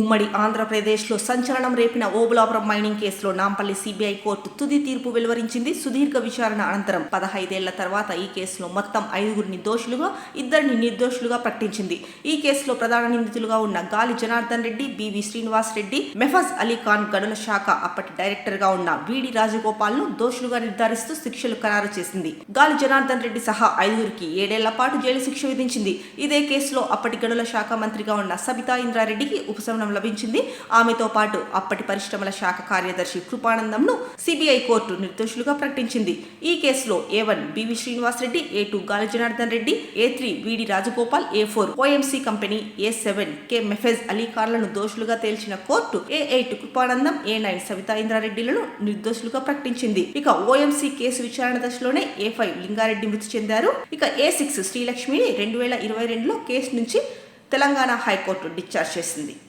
ఉమ్మడి ఆంధ్రప్రదేశ్లో సంచలనం రేపిన ఓబులాపురం మైనింగ్ కేసులో నాంపల్లి సిబిఐ కోర్టు తుది తీర్పు వెలువరించింది. సుదీర్ఘ విచారణ అనంతరం పదహైదేళ్ళ తర్వాత ఈ కేసులో మొత్తం ఐదుగురిని దోషులుగా ఇద్దరిని నిర్దోషులుగా ప్రకటించింది. ఈ కేసులో ప్రధాన నిందితులుగా ఉన్న గాలి జనార్దన్ రెడ్డి బివి శ్రీనివాస్ రెడ్డి మెఫజ్ అలీ ఖాన్ గనుల శాఖ అప్పటి డైరెక్టర్గా ఉన్న వీడి రాజగోపాల్ను దోషులుగా నిర్ధారిస్తూ శిక్షలు ఖరారు చేసింది. గాలి జనార్దన్ రెడ్డి సహా ఐదుగురికి ఏడేళ్ళ పాటు జైలు శిక్ష విధించింది. ఇదే కేసులో అప్పటి గనుల శాఖ మంత్రిగా ఉన్న సబితా ఇంద్రారెడ్డికి ఉపశమనం లభించింది. ఆమెతో పాటు అప్పటి పరిశ్రమల శాఖ కార్యదర్శి కృపానందంను సిబిఐ కోర్టు నిర్దోషులుగా ప్రకటించింది. ఈ కేసులో A one BV Srinivas Reddy A two Gali Janardhan Reddy A three VD Rajagopal A four OMC company A seven K Mefaz Ali ఖాన్లను దోషులుగా తేల్చిన court A eight Kripanandam A nine Savita ఇంద్రారెడ్డిలను నిర్దోషులుగా ప్రకటించింది. ఇక OMC case విచారణ దశలోనే ఏ five Lingareddy మృతి చెందారు. ఇక ఏ సిక్స్ శ్రీలక్ష్మిని రెండు వేల ఇరవై రెండులో కేసు నుంచి తెలంగాణ హైకోర్టు డిశ్చార్జ్ చేసింది.